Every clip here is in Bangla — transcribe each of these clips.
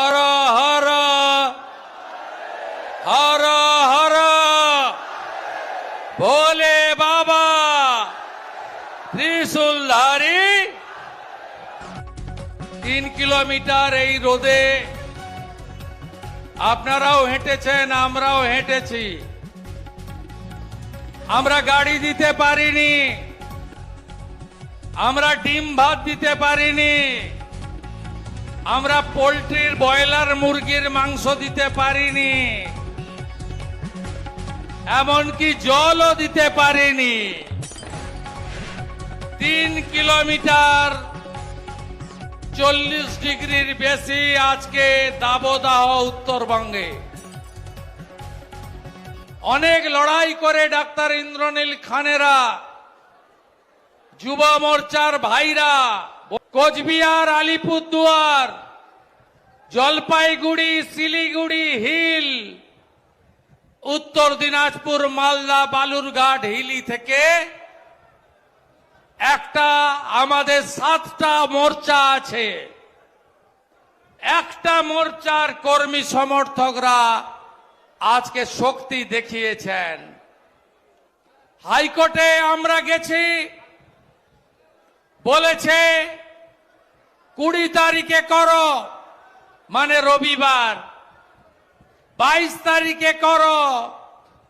হর হর হর ভোলে বাবা, ত্রিশুলধারী। তিন কিলোমিটার এই রোদে। আপনারাও হেঁটেছেন, আমরাও হেঁটেছি। আমরা গাড়ি দিতে পারিনি। আমরা ডিম ভাত দিতে পারিনি। আমরা পোলট্রির ব্রয়লার মুরগির মাংস দিতে পারিনি। এমনকি জলও দিতে পারিনি। তিন কিলোমিটার চল্লিশ ডিগ্রির বেশি আজকে দাবদাহ উত্তরবঙ্গে। অনেক লড়াই করে ডাক্তার ইন্দ্রনীল খানেরা, যুব মোর্চার ভাইরা কোচবিহার, আলিপুরদুয়ার, জলপাইগুড়ি, শিলিগুড়ি, হিল, উত্তর দিনাজপুর, মালদা, বালুরঘাট, হিলি থেকে একটা আমাদের সাতটা মোর্চা আছে। একটা মোর্চার কর্মী সমর্থকরা আজকে শক্তি দেখিয়েছেন। হাইকোর্টে আমরা গেছি, বলেছে কুড়ি তারিখে করো মানে রবিবার। বাইশ তারিখে করো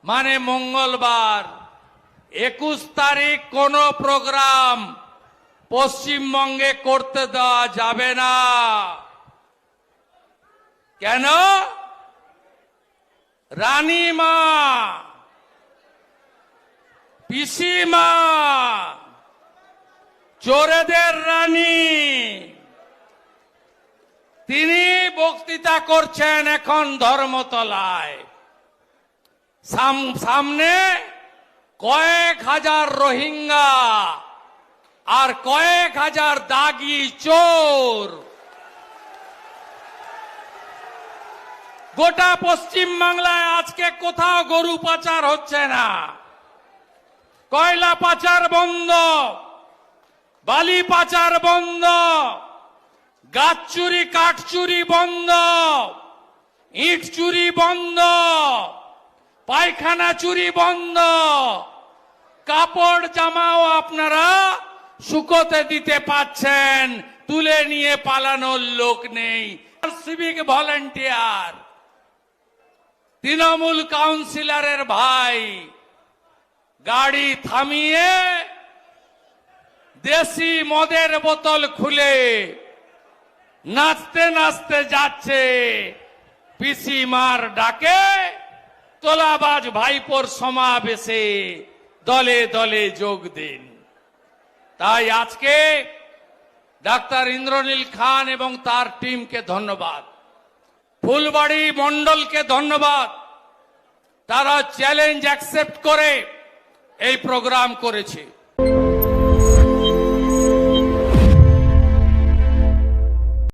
মানে মঙ্গলবার। একুশ তারিখ কোন প্রোগ্রাম পশ্চিমবঙ্গে করতে দেওয়া যাবে না। কেন? রানীমা, পিসিমা, চোরেদের রানী তিনি বক্তৃতা করছেন এখন ধর্মতলায়। সাম- সামনে কয়েক হাজার রোহিঙ্গা আর কয়েক হাজার দাগি চোর। গোটা পশ্চিম বাংলায় আজকে কোথাও গরু পাচার হচ্ছে না। কয়লা পাচার বন্ধ, বালি পাচার বন্ধ। গাছ চুরি, কাঠ চুরি বন্ধ। ইট চুরি বন্ধ। পায়খানা চুরি বন্ধ। কাপড়, জামাও আপনারা শুকোতে দিতে পাচ্ছেন। তুলে নিয়ে পালানোর লোক নেই। সিভিক ভলেন্টিয়ার তৃণমূল কাউন্সিলরের ভাই, গাড়ি থামিয়ে দেশি মদের বোতল খুলে নাচতে নাচতে যাচ্ছে। পিসিমার ডাকে তোলাবাজ ভাইপোর সমাবেশে দলে দলে যোগ দিন। তাই আজকে ডাক্তার ইন্দ্রনীল খান এবং তার টিমকে ধন্যবাদ। ফুলবাড়ি মন্ডলকে ধন্যবাদ। তারা চ্যালেঞ্জ অ্যাকসেপ্ট করে এই প্রোগ্রাম করেছে।